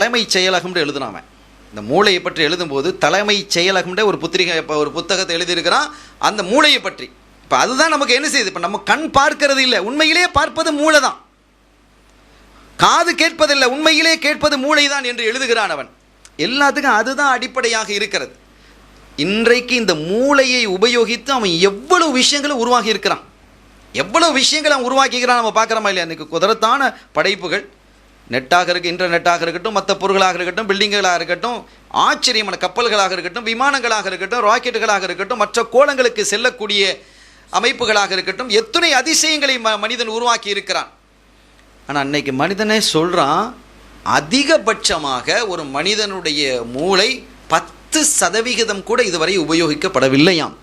தலைமைச் செயலகம்னு எழுதுனான் இந்த மூளையை பற்றி எழுதும்போது தலைமைச் செயலகம்ன்ற ஒரு புத்திரிகை இப்போ ஒரு புத்தகத்தை எழுதியிருக்கிறான். அந்த மூளையை பற்றி. இப்போ அதுதான் நமக்கு என்ன செய்யுது? இப்போ நம்ம கண் பார்க்கறது இல்லை. உண்மையிலேயே பார்ப்பது மூளை தான் காது கேட்பதில்லை. உண்மையிலே கேட்பது மூளை தான் என்று எழுதுகிறான் அவன். எல்லாத்துக்கும் அதுதான் அடிப்படையாக இருக்கிறது. இன்றைக்கு இந்த மூளையை உபயோகித்து அவன் எவ்வளவு விஷயங்களை உருவாகி இருக்கிறான் எவ்வளவு விஷயங்களை அவன் உருவாக்கிக்கிறான் நம்ம பார்க்குறோமா இல்லையா? இன்றைக்கு குதிரத்தான படைப்புகள். நெட்டாக இருக்க இன்டர்நெட்டாக இருக்கட்டும் மற்ற பொருள்களாக இருக்கட்டும் பில்டிங்குகளாக இருக்கட்டும் ஆச்சரியமான கப்பல்களாக இருக்கட்டும் விமானங்களாக இருக்கட்டும் ராக்கெட்டுகளாக இருக்கட்டும் மற்ற கோலங்களுக்கு செல்லக்கூடிய அமைப்புகளாக இருக்கட்டும் எத்தனை அதிசயங்களை ம மனிதன் உருவாக்கி இருக்கிறான். ஆனால் அன்னைக்கு மனிதனே சொல்கிறான் அதிகபட்சமாக ஒரு மனிதனுடைய மூளை பத்து சதவிகிதம் கூட இதுவரை உபயோகிக்கப்படவில்லையாம்.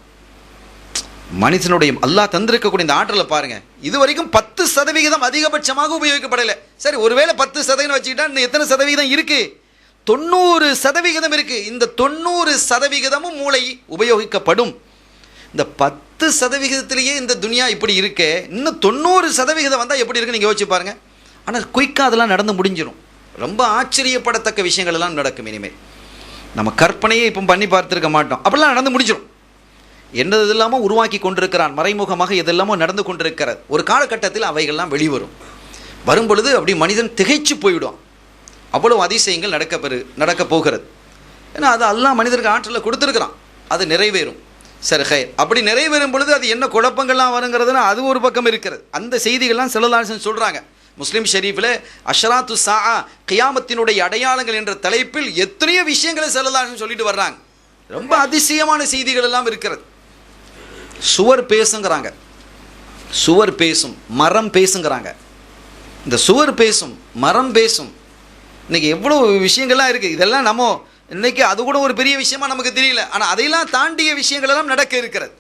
மனுஷனுடைய அல்லாஹ் தந்திருக்கக்கூடிய இந்த ஆற்றலை பாருங்க. இது வரைக்கும் பத்து சதவிகிதம் அதிகபட்சமாக உபயோகிக்கப்படலை. சரி ஒருவேளை பத்து சதவீதம் வச்சுக்கிட்டா இன்னும் எத்தனை சதவிகிதம் இருக்கு? தொண்ணூறு சதவிகிதம் இருக்கு. இந்த தொண்ணூறு சதவிகிதமும் மூளை உபயோகிக்கப்படும். இந்த பத்து சதவிகிதத்திலேயே இந்த துனியா இப்படி இருக்கே. இன்னும் தொண்ணூறு சதவிகிதம் வந்தால் எப்படி இருக்குன்னு நீங்கள் யோசிச்சு பாருங்க. ஆனால் குயிக்காக அதெல்லாம் நடந்து முடிஞ்சிடும் ரொம்ப ஆச்சரியப்படத்தக்க விஷயங்கள் எல்லாம் நடக்கும் இனிமேல். நம்ம கற்பனையே இப்போ பண்ணி பார்த்துருக்க மாட்டோம். அப்படிலாம் நடந்து முடிஞ்சிடும் என்னது இல்லாமல் உருவாக்கி கொண்டிருக்கிறான் மறைமுகமாக எதெல்லாமோ நடந்து கொண்டிருக்கிறது. ஒரு காலகட்டத்தில் அவைகள்லாம் வெளிவரும். வரும்பொழுது அப்படி மனிதன் திகைச்சு போயிடும் அவ்வளவு அதிசயங்கள் நடக்க பெறு நடக்க போகிறது. ஏன்னா அது எல்லாம் மனிதருக்கு ஆற்றலை கொடுத்துருக்குறான். அது நிறைவேறும். சரி ஹே. அப்படி நிறைவேறும் பொழுது அது என்ன குழப்பங்கள்லாம் வருங்கிறதுனா அது ஒரு பக்கம் இருக்கிறது. அந்த செய்திகள்லாம் செல்லலாசன் சொல்கிறாங்க முஸ்லீம் ஷெரீஃபில் அஷராத்து சா கியாமத்தினுடைய அடையாளங்கள் என்ற தலைப்பில் எத்தனையோ விஷயங்களை செல்லலாசன் சொல்லிட்டு வர்றாங்க. ரொம்ப அதிசயமான செய்திகள் எல்லாம் இருக்கிறது. சுவர் பேசுங்கிறாங்க. சுவர் பேசும் மரம் பேசுங்கிறாங்க. இந்த சுவர் பேசும் மரம் பேசும் இன்றைக்கி எவ்வளோ விஷயங்கள்லாம் இருக்குது இதெல்லாம் நம்ம இன்றைக்கி அது கூட ஒரு பெரிய விஷயமா நமக்கு தெரியல. ஆனால் அதையெல்லாம் தாண்டிய விஷயங்கள் எல்லாம் நடக்க இருக்கிறது.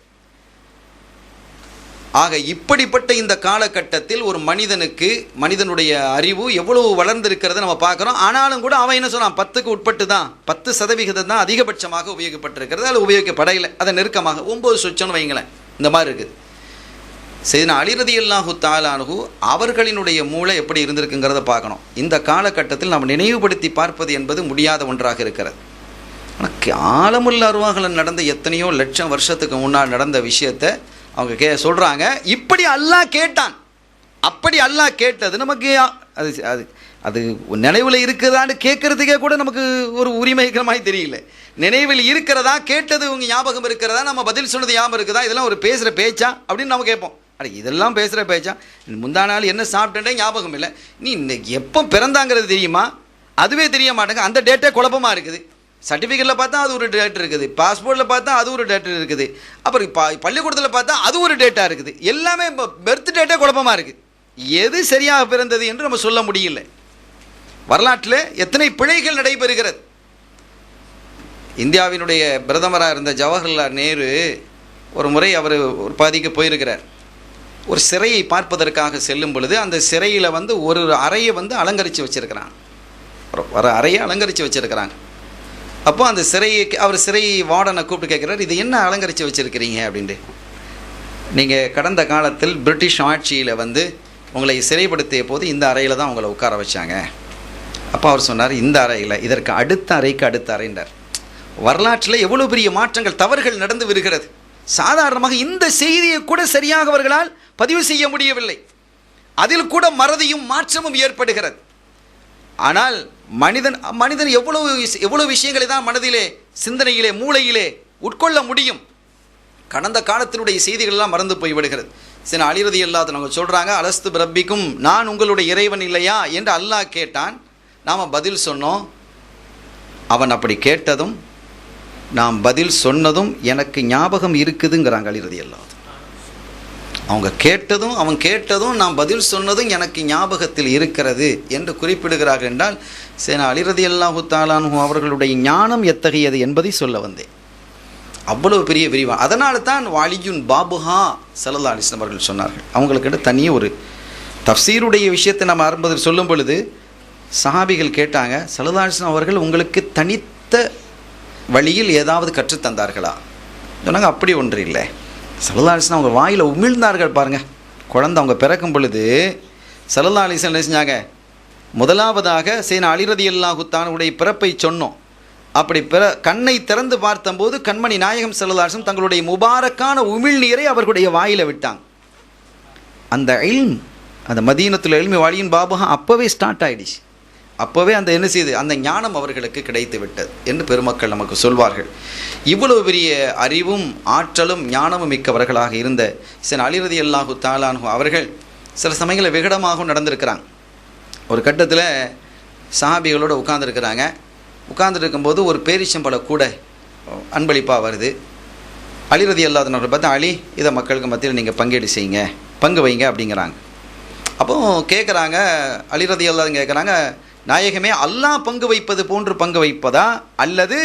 ஆக இப்படிப்பட்ட இந்த காலகட்டத்தில் ஒரு மனிதனுக்கு மனிதனுடைய அறிவு எவ்வளவு வளர்ந்திருக்கிறத நம்ம பார்க்குறோம். ஆனாலும் கூட அவன் என்ன சொன்னான் பத்துக்கு உட்பட்டு தான் பத்து சதவிகிதம் தான் அதிகபட்சமாக உபயோகப்பட்டிருக்கிறது. அதில் உபயோகிக்கப்படையில அதை நெருக்கமாக ஒம்பது சொச்சம்னு வைங்களேன் இந்த மாதிரி இருக்குது. சரி அலிரதி அல்லாஹு தாலானு அவர்களினுடைய மூளை எப்படி இருந்திருக்குங்கிறத பார்க்கணும். இந்த காலகட்டத்தில் நாம் நினைவுபடுத்தி பார்ப்பது என்பது முடியாத ஒன்றாக இருக்கிறது. ஆனால் ஆழமுள்ள அருவாகலன் நடந்த எத்தனையோ லட்சம் வருஷத்துக்கு முன்னால் நடந்த விஷயத்தை அவங்க கே சொல்கிறாங்க இப்படி அல்லாஹ் கேட்டான். அப்படி அல்லாஹ் கேட்டது நமக்கு அது அது அது நினைவில் இருக்கிறதான்னு கேட்கறதுக்கே கூட நமக்கு ஒரு உரிமை இருக்கிற மாதிரி தெரியல. நினைவில் இருக்கிறதா கேட்டது உங்கள் ஞாபகம் இருக்கிறதா நம்ம பதில் சொன்னது ஞாபகம் இருக்குதா இதெல்லாம் ஒரு பேசுகிற பேச்சா அப்படின்னு நம்ம கேட்போம். அட இதெல்லாம் பேசுகிற பேச்சா? முந்தா நாள் என்ன சாப்பிட்டேன்டே ஞாபகம் இல்லை. நீ இன்னைக்கு எப்போ பிறந்தாங்கிறது தெரியுமா? அதுவே தெரிய மாட்டேங்க அந்த டேட்டே குழப்பமாக இருக்குது. சர்டிஃபிகேட்டில் பார்த்தா அது ஒரு டேட் இருக்குது. பாஸ்போர்ட்டில் பார்த்தா அது ஒரு டேட் இருக்குது. அப்புறம் ப பள்ளிக்கூடத்தில் பார்த்தா அது ஒரு டேட்டாக இருக்குது. எல்லாமே இப்போ பெர்த் டேட்டே குழப்பமாக இருக்குது எது சரியாக பிறந்தது என்று நம்ம சொல்ல முடியல. வரலாற்றில் எத்தனை பிழைகள் நடைபெறுகிறது? இந்தியாவினுடைய பிரதமராக இருந்த ஜவஹர்லால் நேரு ஒரு முறை அவர் ஒரு பாதிக்கு போயிருக்கிறார். ஒரு சிறையை பார்ப்பதற்காக செல்லும் பொழுது அந்த சிறையில் வந்து ஒரு அறையை வந்து அலங்கரித்து வச்சுருக்கிறான் வர அறையை அலங்கரித்து வச்சுருக்கிறாங்க. அப்போ அந்த சிறையை அவர் சிறை வார்டனை கூப்பிட்டு கேட்குறாரு இது என்ன அலங்கரித்து வச்சுருக்கிறீங்க? அப்படின்ட்டு. நீங்கள் கடந்த காலத்தில் பிரிட்டிஷ் ஆட்சியில் வந்து உங்களை சிறைப்படுத்திய போது இந்த அறையில் தான் உங்களை உட்கார வச்சாங்க. அப்போ அவர் சொன்னார் இந்த அறையில் இதற்கு அடுத்த அறைக்கு அடுத்த அறைண்டார் வரலாற்றில் எவ்வளோ பெரிய மாற்றங்கள் தவறுகள் நடந்து வருகிறது. சாதாரணமாக இந்த செய்தியை கூட சரியாக அவர்களால் பதிவு செய்ய முடியவில்லை. அதில் கூட மறதியும் மாற்றமும் ஏற்படுகிறது. ஆனால் மனிதன் மனிதன் எவ்வளவு எவ்வளவு விஷயங்களை தான் மனதிலே சிந்தனையிலே மூளையிலே உட்கொள்ள முடியும். கடந்த காலத்தினுடைய செய்திகள்லாம் மறந்து போய்விடுகிறது சில அழிரதி நாங்கள் சொல்கிறாங்க அலஸ்து பிரபிக்கும் நான் உங்களுடைய இறைவன் இல்லையா? என்று அல்லாஹ் கேட்டான். நாம் பதில் சொன்னோம். அவன் அப்படி கேட்டதும் நாம் பதில் சொன்னதும் எனக்கு ஞாபகம் இருக்குதுங்கிறாங்க அழிரதி அல்லாத அவங்க கேட்டதும் அவன் கேட்டதும் நான் பதில் சொன்னதும் எனக்கு ஞாபகத்தில் இருக்கிறது என்று குறிப்பிடுகிறார்கள் என்றால் சேனா அலிரதி அல்லாஹு தாலானு அவர்களுடைய ஞானம் எத்தகையது என்பதை சொல்ல வந்தேன். அவ்வளவு பெரிய விரிவாக அதனால தான் வாலியுன் பாபுஹா சல்லா அலிஸ்லாம் அவர்கள் சொன்னார்கள். அவங்களுக்கிட்ட தனியே ஒரு தஃசீருடைய விஷயத்தை நம்ம ஆரம்பத்தில் சொல்லும் பொழுது சஹாபிகள் கேட்டாங்க சல்லா அவர்கள் உங்களுக்கு தனித்த வழியில் ஏதாவது கற்றுத்தந்தார்களா சொன்னாங்க அப்படி ஒன்று இல்லை. சல்லா அவங்க வாயில் உமிழ்ந்தார்கள் பாருங்கள் குழந்தை அவங்க பிறக்கும் பொழுது சல்லா அலிஸ்லாம் என்ன செஞ்சாங்க? முதலாவதாக சேனா அலிரதி அல்லாஹுத்தானுடைய பிறப்பை சொன்னோம். அப்படி பிற கண்ணை திறந்து பார்த்தபோது கண்மணி நாயகம் செல்லதாசம் தங்களுடைய முபாரக்கான உமிழ்நீரை அவர்களுடைய வாயில் விட்டாங்க. அந்த இல்ம் அந்த மதீனத்தில் எல்மி வாலியின் பாபுகா அப்போவே ஸ்டார்ட் ஆகிடுச்சு அப்போவே அந்த என்ன செய்யுது அந்த ஞானம் அவர்களுக்கு கிடைத்து விட்டது என்று பெருமக்கள் நமக்கு சொல்வார்கள். இவ்வளவு பெரிய அறிவும் ஆற்றலும் ஞானமும் மிக்கவர்களாக இருந்த சில அலிரதி அல்லாஹு தாலானு அவர்கள் சில சமயங்களில் விகடமாகவும் நடந்திருக்கிறாங்க. ஒரு கட்டத்தில் சஹாபிகளோடு உட்காந்துருக்கிறாங்க உட்கார்ந்துருக்கும்போது ஒரு பேரிச்சம்பழ கூட அன்பளிப்பாக வருது. அலிரதி அல்லாதனவரை பார்த்தா அலி இதை மக்களுக்கு மத்தியில் நீங்கள் பங்கீடு செய்யுங்க பங்கு வைங்க அப்படிங்கிறாங்க. அப்போ கேட்குறாங்க அலிரதி அல்லாதன் கேட்குறாங்க நாயகமே அல்லாஹ் பங்கு வைப்பது போன்று பங்கு வைப்பதா? அல்லது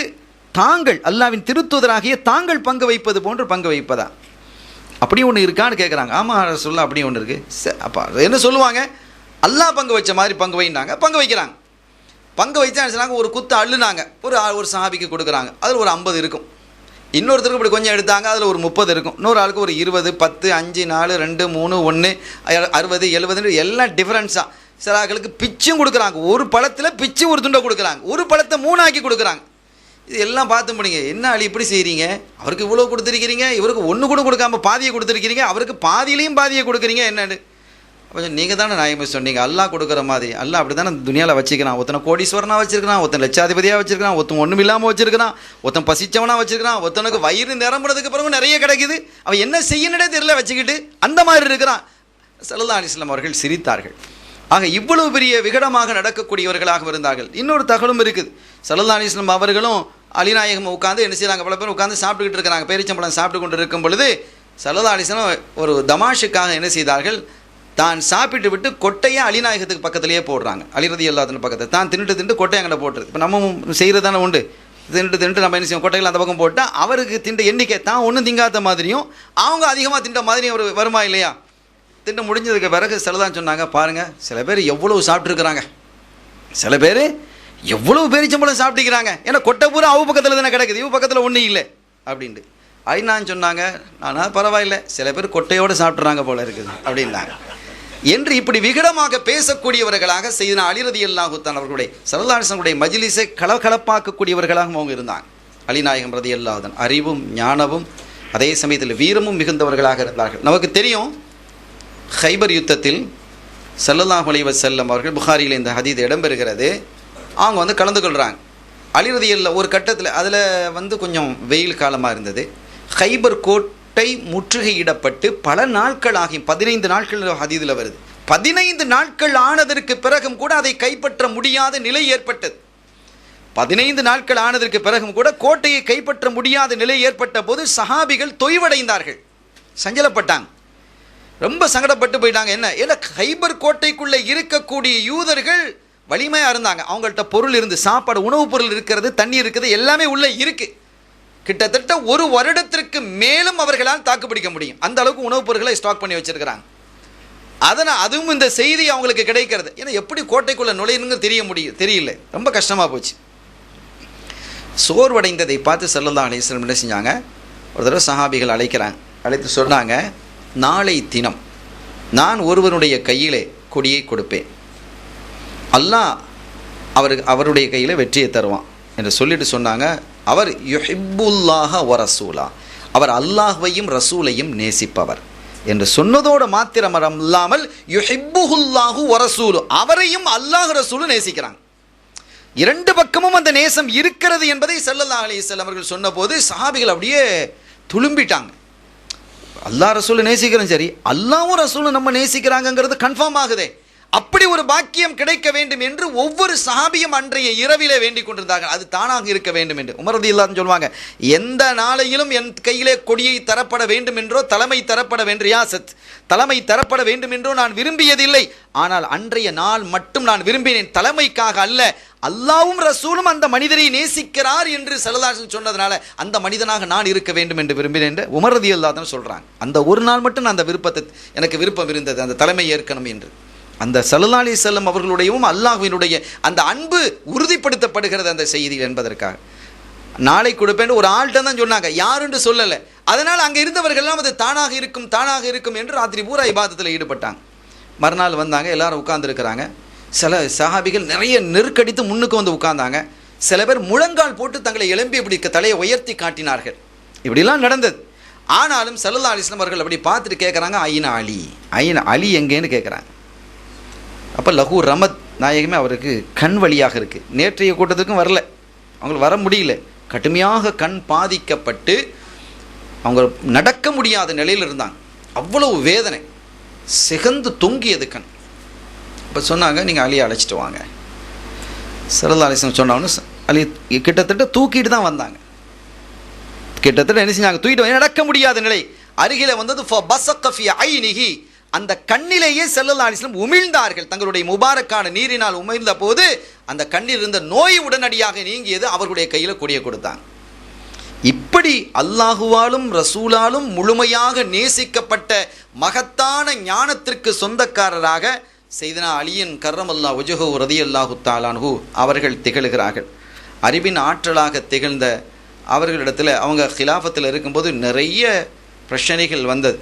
தாங்கள் அல்லாவின் திருத்துதராகிய தாங்கள் பங்கு வைப்பது போன்று பங்கு வைப்பதா? அப்படி ஒன்று இருக்கான்னு கேட்குறாங்க ஆமாம் சொல்ல அப்படி ஒன்று இருக்குது அப்போ என்ன சொல்லுவாங்க? அல்லாஹ் பங்கு வச்ச மாதிரி பங்கு வைனாங்க பங்கு வைக்கிறாங்க. பங்கு வைச்சா என்ன ஒரு குத்து அள்ளுனாங்க. ஒரு ஒரு சாபிக்கு கொடுக்குறாங்க. அதில் ஒரு ஐம்பது இருக்கும். இன்னொருத்தருக்கு இப்படி கொஞ்சம் எடுத்தாங்க. அதில் ஒரு முப்பது இருக்கும். இன்னொரு ஆளுக்கு ஒரு இருபது பத்து அஞ்சு நாலு ரெண்டு மூணு ஒன்று அறுபது எழுபதுன்னு எல்லாம் டிஃப்ரென்ஸாக சில ஆட்களுக்கு பிச்சும் கொடுக்குறாங்க. ஒரு பழத்தில் பிச்சு ஒரு துண்டை கொடுக்குறாங்க. ஒரு பழத்தை மூணாக்கி கொடுக்குறாங்க. இது எல்லாம் பார்த்து முடியுங்க என்ன அழி இப்படி செய்கிறீங்க அவருக்கு இவ்வளோ கொடுத்துருக்கிறீங்க. இவருக்கு ஒன்று கூட கொடுக்காம பாதியை கொடுத்துருக்கிறீங்க. அவருக்கு பாதியிலையும் பாதியை கொடுக்குறீங்க. என்னன்னு? கொஞ்சம் நீங்கள் தானே நியாயமே சொன்னீங்க. எல்லாம் கொடுக்குற மாதிரி. எல்லாம் அப்படி தானே துணியாவில் வச்சுக்கிறான் ஒருத்தனை கோடீஸ்வரனாக வச்சிருக்கிறான். ஒருத்தன் லட்சாதிபதியாக வச்சிருக்கிறான். ஒருத்தன் ஒன்றும் இல்லாமல் வச்சிருக்கிறான். ஒருத்தன் பசிச்சவனாக வச்சிருக்கிறான். ஒருத்தனுக்கு வயிறு நிரம்புறதுக்கு பிறகு நிறைய கிடைக்குது. அவன் என்ன செய்யணுனே தெரியல வச்சுக்கிட்டு அந்த மாதிரி இருக்கிறான். சல்லா அலிஸ்லாம் அவர்கள் சிரித்தார்கள். ஆக இவ்வளவு பெரிய விகடமாக நடக்கக்கூடியவர்களாக இருந்தார்கள். இன்னொரு தகவலும் இருக்குது. சல்லா அவர்களும் அலிநாயகம் உட்காந்து என்ன செய்கிறாங்க பல பேர் உட்காந்து சாப்பிட்டுக்கிட்டு இருக்கிறாங்க. பேரிச்சம்பழம் சாப்பிட்டு கொண்டு இருக்கும் பொழுது சல்லா ஒரு தமாஷுக்காக என்ன செய்தார்கள்? தான் சாப்பிட்டு விட்டு கொட்டையை அலிநாயகத்துக்கு பக்கத்திலேயே போடுறாங்க. அலிரதி எல்லாத்தின் பக்கத்தில். தான் தின்னுட்டு தின்ட்டு கொட்டையை அங்கே போட்டுருது. இப்போ நம்ம செய்கிறது தானே உண்டு. தின்ட்டு தின்ட்டு நம்ம என்ன செய்வோம்? கொட்டைகள் அந்த பக்கம் போட்டால் அவருக்கு திண்ட எண்ணிக்கை தான் ஒன்றும் திங்காத மாதிரியும் அவங்க அதிகமாக திண்ட மாதிரியும் ஒரு வருமா இல்லையா? திண்டு முடிஞ்சதுக்கு பிறகு சிலதான் சொன்னாங்க பாருங்கள் சில பேர் எவ்வளவு சாப்பிட்ருக்குறாங்க சில பேர் எவ்வளவு பேரிச்சம்பளம் சாப்பிட்டுக்கிறாங்க ஏன்னா கொட்டை பூரா அவு பக்கத்தில் தானே கிடக்குது இவ பக்கத்தில் ஒன்றும் இல்லை. அப்படின்ட்டு. ஐநான்னு சொன்னாங்க ஆனால் பரவாயில்ல சில பேர் கொட்டையோடு சாப்பிட்றாங்க போல இருக்குது அப்படின்னாங்க. என்று இப்படி விகடமாக பேசக்கூடியவர்களாக செய்தன அலிரதி அல்லாஹுத்தான் அவர்களுடைய சரதாசனுடைய மஜிலிசை கலகலப்பாக்கக்கூடியவர்களாகவும் அவங்க இருந்தாங்க அலிநாயகம் ரதி அல்லாதன் அறிவும் ஞானமும் அதே சமயத்தில் வீரமும் மிகுந்தவர்களாக இருந்தார்கள். நமக்கு தெரியும் ஹைபர் யுத்தத்தில் ஸல்லல்லாஹு அலைஹி அவர்கள் புகாரியில் இந்த ஹதீத் இடம்பெறுகிறது. அவங்க வந்து கலந்து கொள்கிறாங்க அலிரதியில் ஒரு கட்டத்தில் அதில் வந்து கொஞ்சம் வெயில் காலமாக இருந்தது. ஹைபர் கோட்டை முற்றுகையிடப்பட்டு பல நாட்கள் ஆகியும் பதினைந்து நாட்கள் ஹதீதில் வருது. பதினைந்து நாட்கள் ஆனதற்கு பிறகும் கூட அதை கைப்பற்ற முடியாத நிலை ஏற்பட்டது. பதினைந்து நாட்கள் ஆனதற்கு பிறகும் கூட கோட்டையை கைப்பற்ற முடியாத நிலை ஏற்பட்ட போது சஹாபிகள் தொய்வடைந்தார்கள். சஞ்சலப்பட்டாங்க. ரொம்ப சங்கடப்பட்டு போயிட்டாங்க. என்ன? ஏன்னா ஹைபர் கோட்டைக்குள்ளே இருக்கக்கூடிய யூதர்கள் வலிமையாக இருந்தாங்க. அவங்கள்ட்ட பொருள் இருந்து சாப்பாடு உணவுப் பொருள் இருக்கிறது தண்ணி இருக்குது எல்லாமே உள்ளே இருக்குது கிட்டத்தட்ட ஒரு வருடத்திற்கு மேலும் அவர்களால் தாக்குப்பிடிக்க முடியும். அந்த அளவுக்கு உணவுப் பொருட்களை ஸ்டாக் பண்ணி வச்சிருக்கிறாங்க. அதனால் அதுவும் இந்த செய்தி அவங்களுக்கு கிடைக்கிறது. ஏன்னா எப்படி கோட்டைக்குள்ளே நுழையணுங்க தெரிய முடியும் தெரியல. ரொம்ப கஷ்டமாக போச்சு. சோர்வடைந்ததை பார்த்து செல்லல்லா அலிஸ்லம் என்ன செஞ்சாங்க? ஒரு தடவை சஹாபிகள் அழைக்கிறாங்க. அழைத்து சொன்னாங்க நாளை தினம் நான் ஒருவனுடைய கையிலே கொடியை கொடுப்பேன். அல்லாஹ் அவர் அவருடைய கையில் வெற்றியை தருவான் என்று சொல்லிட்டு சொன்னாங்க. அவர் யுஹிபுல்லாக ஒ ரசூலா. அவர் அல்லாஹ்வையும் ரசூலையும் நேசிப்பவர் என்று சொன்னதோடு மாத்திரம் இல்லாமல் யுஹிப்புல்லாஹு வ ரசூலு. அவரையும் அல்லாஹ் ரசூலும் நேசிக்கிறாங்க இரண்டு பக்கமும் அந்த நேசம் இருக்கிறது என்பதை செல்லல்லா அலைஹி அவர்கள் சொன்னபோது சஹாபிகள் அப்படியே துளும்பிட்டாங்க. அல்லா ரசூலை நேசிக்கிறோம் சரி. அல்லாவும் ரசூலும் நம்ம நேசிக்கிறாங்கங்கிறது கன்ஃபார்ம் ஆகுதே. அப்படி ஒரு பாக்கியம் கிடைக்க வேண்டும் என்று ஒவ்வொரு சஹாபியும் அன்றைய இரவிலே வேண்டிக் கொண்டிருந்தார்கள். அது தானாக இருக்க வேண்டும் என்று. உமரதி இல்லாதுன்னு சொல்லுவாங்க எந்த நாளையிலும் என் கையிலே கொடியை தரப்பட வேண்டும் என்றோ தலைமை தரப்பட வேண்டும். ரியாசத் தலைமை தரப்பட வேண்டும் என்றோ நான் விரும்பியதில்லை. ஆனால் அன்றைய நாள் மட்டும் நான் விரும்பினேன். தலைமைக்காக அல்ல அல்லாவும் ரசூலும் அந்த மனிதரை நேசிக்கிறார் என்று செல்லதாசன் சொன்னதுனால அந்த மனிதனாக நான் இருக்க வேண்டும் என்று விரும்பினேன் என்று உமரதி இல்லாதன்னு சொல்கிறாங்க அந்த ஒரு நாள் மட்டும் நான் அந்த விருப்பத்தை எனக்கு விருப்பம் இருந்தது. அந்த தலைமை ஏற்கணும் என்று. அந்த சல்லல்லாஹு செல்லம் அவர்களுடையவும் அல்லாஹுவினுடைய அந்த அன்பு உறுதிப்படுத்தப்படுகிறது அந்த செய்தி என்பதற்காக. நாளை கொடுப்பேன்னு ஒரு ஆள்கிட்ட தான் சொன்னாங்க. யாருன்னு சொல்லலை. அதனால் அங்கே இருந்தவர்கள்லாம் அது தானாக இருக்கும் தானாக இருக்கும் என்று ராத்திரி பூரா இபாதத்தில் ஈடுபட்டாங்க. மறுநாள் வந்தாங்க எல்லாரும் உட்கார்ந்துருக்கிறாங்க. சில சஹாபிகள் நிறைய நெருக்கடித்து முன்னுக்கு வந்து உட்கார்ந்தாங்க. சில பேர் முழங்கால் போட்டு தங்களை எழும்பி இப்படி தலையை உயர்த்தி காட்டினார்கள். இப்படிலாம் நடந்தது. ஆனாலும் சல்லல்லா அலிஸ்லாம் அவர்கள் அப்படி பார்த்துட்டு கேட்குறாங்க ஐநா அலி? ஐநா அலி எங்கேன்னு கேட்குறாங்க. அப்போ லகு ரமத் நாயகமே அவருக்கு கண் வழியாக இருக்குது நேற்றைய கூட்டத்துக்கும் வரல. அவங்களுக்கு வர முடியல. கடுமையாக கண் பாதிக்கப்பட்டு அவங்க நடக்க முடியாத நிலையில் இருந்தாங்க. அவ்வளவு வேதனை. சிகந்து தொங்கியது கண். இப்போ சொன்னாங்க நீங்கள் அலியை அழைச்சிட்டு வாங்க. சரதா அலிசன் சொன்னவொன்னு அலி கிட்டத்தட்ட தூக்கிட்டு தான் வந்தாங்க. கிட்டத்தட்ட என்ன செஞ்சாங்க? தூக்கிட்டு நடக்க முடியாத நிலை. அருகில வந்தது பசக்கஃபி ஐனிஹி. அந்த கண்ணிலேயே செல்லல்லா அலிஸ்லம் உமிழ்ந்தார்கள். தங்களுடைய முபாரக்கான நீரினால் உமிழ்ந்த போது அந்த கண்ணில் இருந்த நோய் உடனடியாக நீங்கியது அவர்களுடைய கையில் கொடியை கொடுத்தாங்க இப்படி அல்லாஹுவாலும் ரசூலாலும் முழுமையாக நேசிக்கப்பட்ட மகத்தான ஞானத்திற்கு சொந்தக்காரராக செய்தனா அலியன் கர்ரமல்லா உஜுஹு ரதி அல்லாஹு தாலான்ஹு அவர்கள் திகழ்கிறார்கள். அறிவின் ஆற்றலாக திகழ்ந்த அவர்களிடத்தில் அவங்க ஹிலாஃபத்தில் இருக்கும்போது நிறைய பிரச்சனைகள் வந்தது.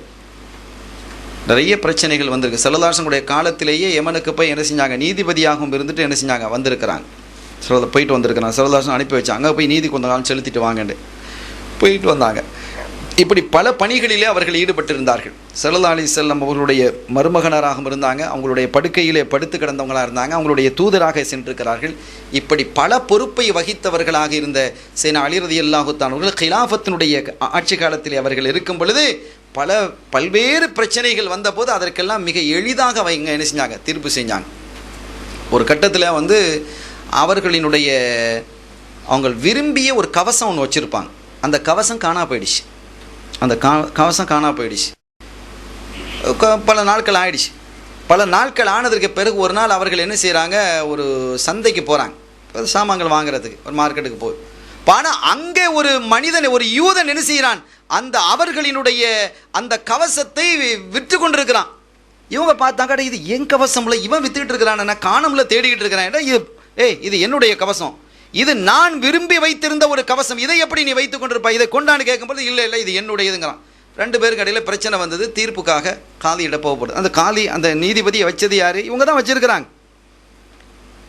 நிறைய பிரச்சனைகள் வந்திருக்கு. செல்லதாசனுடைய காலத்திலேயே யமனுக்கு போய் என்ன செஞ்சாங்க? நீதிபதியாகவும் இருந்துட்டு என்ன செஞ்சாங்க? வந்திருக்கிறாங்க. சில போயிட்டு வந்திருக்கிறாங்க. செல்லதாசன் அனுப்பி வச்சு அங்கே போய் நீதி கொஞ்ச காலம் செலுத்திட்டு வாங்கன்னு போயிட்டு வந்தாங்க. இப்படி பல பணிகளிலே அவர்கள் ஈடுபட்டிருந்தார்கள். செல்லல்லா அலி செல்லம் அவர்களுடைய மருமகனராகவும் இருந்தாங்க. அவங்களுடைய படுக்கையிலே படுத்து கிடந்தவங்களாக இருந்தாங்க. அவங்களுடைய தூதராக சென்றிருக்கிறார்கள். இப்படி பல பொறுப்பை வகித்தவர்களாக இருந்த சேனா அலிரதி அல்லாஹுத்தான் அவர்கள் கிலாஃபத்தினுடைய ஆட்சி காலத்தில் அவர்கள் இருக்கும் பொழுது பல பல்வேறு பிரச்சனைகள் வந்தபோது அதற்கெல்லாம் மிக எளிதாக அவங்க என்ன செஞ்சாங்க? தீர்ப்பு செஞ்சாங்க. ஒரு கட்டத்தில் வந்து அவர்களினுடைய அவங்க விரும்பிய ஒரு கவசம் ஒன்று வச்சுருப்பாங்க. அந்த கவசம் காணா போயிடுச்சு. அந்த கா கவசம் காணா போயிடுச்சு. பல நாட்கள் ஆயிடுச்சு. பல நாட்கள் ஆனதற்கு பிறகு ஒரு நாள் அவர்கள் என்ன செய்கிறாங்க ஒரு சந்தைக்கு போகிறாங்க சாமான்கள் வாங்குறதுக்கு ஒரு மார்க்கெட்டுக்கு போய். ஆனால் அங்கே ஒரு மனிதன் ஒரு யூதன் என்ன செய்கிறான்? அந்த அவர்களினுடைய அந்த கவசத்தை விற்று கொண்டிருக்கிறான். இவங்க பார்த்தாங்க இது என் கவசம்ல இவன் வித்துக்கிட்டு இருக்கிறான் நான் காணம்ல தேடிக்கிட்டு இருக்கிறான். இது ஏய் இது என்னுடைய கவசம். இது நான் விரும்பி வைத்திருந்த ஒரு கவசம். இதை எப்படி நீ வைத்துக் கொண்டிருப்பா இதை கொண்டான்னு கேட்கும்போது இல்லை இல்லை இது என்னுடையதுங்கிறான். ரெண்டு பேருக்கு இடையில பிரச்சனை வந்தது தீர்ப்புக்காக காலியிட போகப்படுது அந்த காலி அந்த நீதிபதியை வச்சது யார்? இவங்க தான் வச்சிருக்கிறாங்க.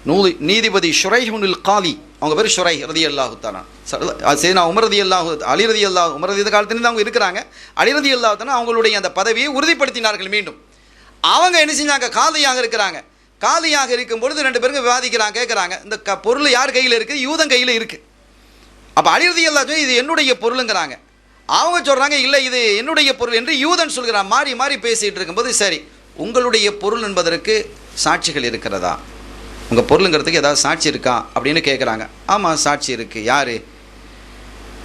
நூலி நீதிபதி ஷுரைஹுனில் காலி அவங்க பேர் ஷுரை ரதி அல்லாஹு தானா சேனா உமர் ரதி அல்லாஹு அலி ரதி அல்லாஹ் உமர் ரதி அவங்க இருக்கிறாங்க. அலி ரதி அல்லாஹு தானா அவங்களுடைய அந்த பதவியை உறுதிப்படுத்தினார்கள் மீண்டும். அவங்க என்ன செஞ்சாங்க? காதியாக இருக்கிறாங்க. காதியாக இருக்கும் பொழுது ரெண்டு பேருக்கும் விவாதிக்கிறாங்க கேட்குறாங்க இந்த க பொருள் யார் கையில் இருக்குது யூதன் கையில் இருக்குது அப்போ அலிரதி அல்லா இது என்னுடைய பொருளுங்கிறாங்க. அவங்க சொல்கிறாங்க இல்லை இது என்னுடைய பொருள் என்று யூதன் சொல்கிறான். மாறி மாறி பேசிகிட்டு இருக்கும்போது சரி உங்களுடைய பொருள் என்பதற்கு சாட்சிகள் இருக்கிறதா? உங்கள் பொருளுங்கிறதுக்கு ஏதாவது சாட்சி இருக்கா அப்படின்னு கேட்குறாங்க ஆமாம் சாட்சி இருக்குது யார்?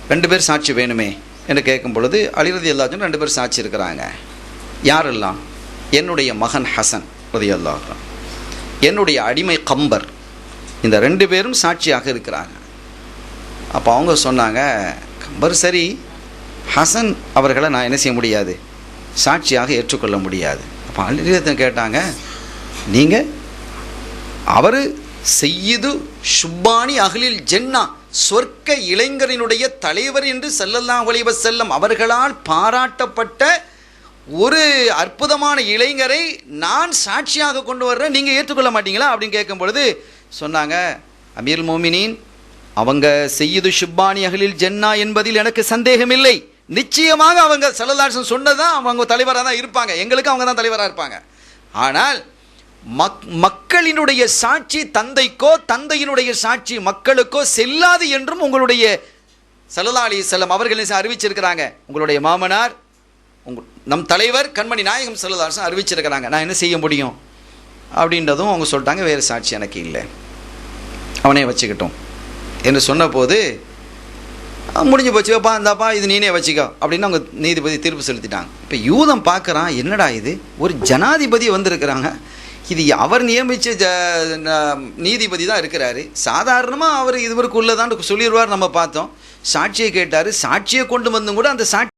ரெண்டு பேர் சாட்சி வேணுமே என்று கேட்கும் பொழுது அலிரதி அல்லாச்சும் ரெண்டு பேர் சாட்சி இருக்கிறாங்க. யாரெல்லாம்? என்னுடைய மகன் ஹசன் ரதி அல்லாஹ் என்னுடைய அடிமை கம்பர். இந்த ரெண்டு பேரும் சாட்சியாக இருக்கிறாங்க. அப்போ அவங்க சொன்னாங்க கம்பர் சரி ஹசன் அவர்களை நான் என்ன செய்ய முடியாது? சாட்சியாக ஏற்றுக்கொள்ள முடியாது. அப்போ அலிரதன் கேட்டாங்க நீங்கள் அவர் செய்யுது ஷுப்பானி அகலில் ஜென்னா சொர்க்க இளைஞரினுடைய தலைவர் என்று செல்லல்லா ஒளிவ செல்லம் அவர்களால் பாராட்டப்பட்ட ஒரு அற்புதமான இளைஞரை நான் சாட்சியாக கொண்டு வர்றேன். நீங்கள் ஏற்றுக்கொள்ள மாட்டீங்களா? அப்படின்னு கேட்கும் பொழுது சொன்னாங்க அமீர் மோமினின் அவங்க செய்யுது ஷுப்பானி அகலில் ஜென்னா என்பதில் எனக்கு சந்தேகமில்லை. நிச்சயமாக அவங்க செல்லதாசன் சொன்னதான் அவங்க தலைவராக தான் இருப்பாங்க. எங்களுக்கு அவங்க தான் தலைவராக இருப்பாங்க. ஆனால் மக்களினுடைய சாட்சி தந்தைக்கோ தந்தையினுடைய சாட்சி மக்களுக்கோ செல்லாது என்றும் உங்களுடைய சல்லல்லா அலி செல்லம் அவர்கள் அறிவிச்சிருக்கிறாங்க? உங்களுடைய மாமனார் உங்க நம் தலைவர் கண்மணி நாயகம் செல்லதாசன் அறிவிச்சிருக்கிறாங்க. நான் என்ன செய்ய முடியும்? அப்படின்றதும் அவங்க சொல்லிட்டாங்க வேறு சாட்சி எனக்கு இல்லை. அவனே வச்சுக்கிட்டோம். என்று சொன்னபோது முடிஞ்சு போச்சு. வைப்பா இந்தாப்பா இது நீனே வச்சுக்கோ. அப்படின்னு அவங்க நீதிபதி தீர்ப்பு செலுத்திட்டாங்க. இப்போ யூதம் பார்க்குறான் என்னடா இது? ஒரு ஜனாதிபதி வந்திருக்கிறாங்க. இது அவர் நியமித்த ஜ ந- நீதிபதி தான் இருக்கிறாரு. சாதாரணமாக அவர் இதுவரைக்குள்ளதான்னு சொல்லிடுவார் நம்ம பார்த்தோம். சாட்சியை கேட்டார். சாட்சியை கொண்டு வந்தும் கூட அந்த சாட்சி